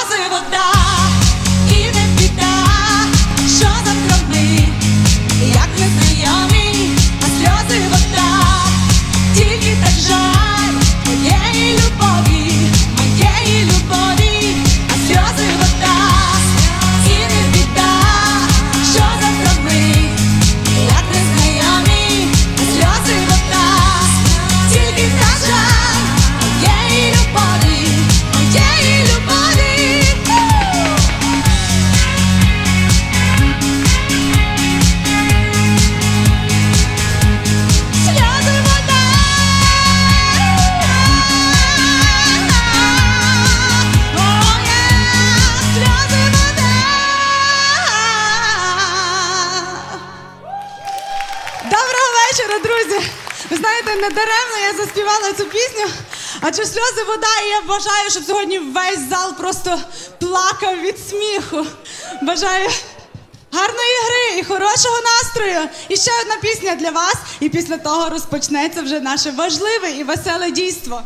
показує вода. Ви знаєте, не даремно я заспівала цю пісню, адже сльози вода, і я бажаю, щоб сьогодні весь зал просто плакав від сміху. Бажаю гарної гри і хорошого настрою. І ще одна пісня для вас. І після того розпочнеться вже наше важливе і веселе дійство.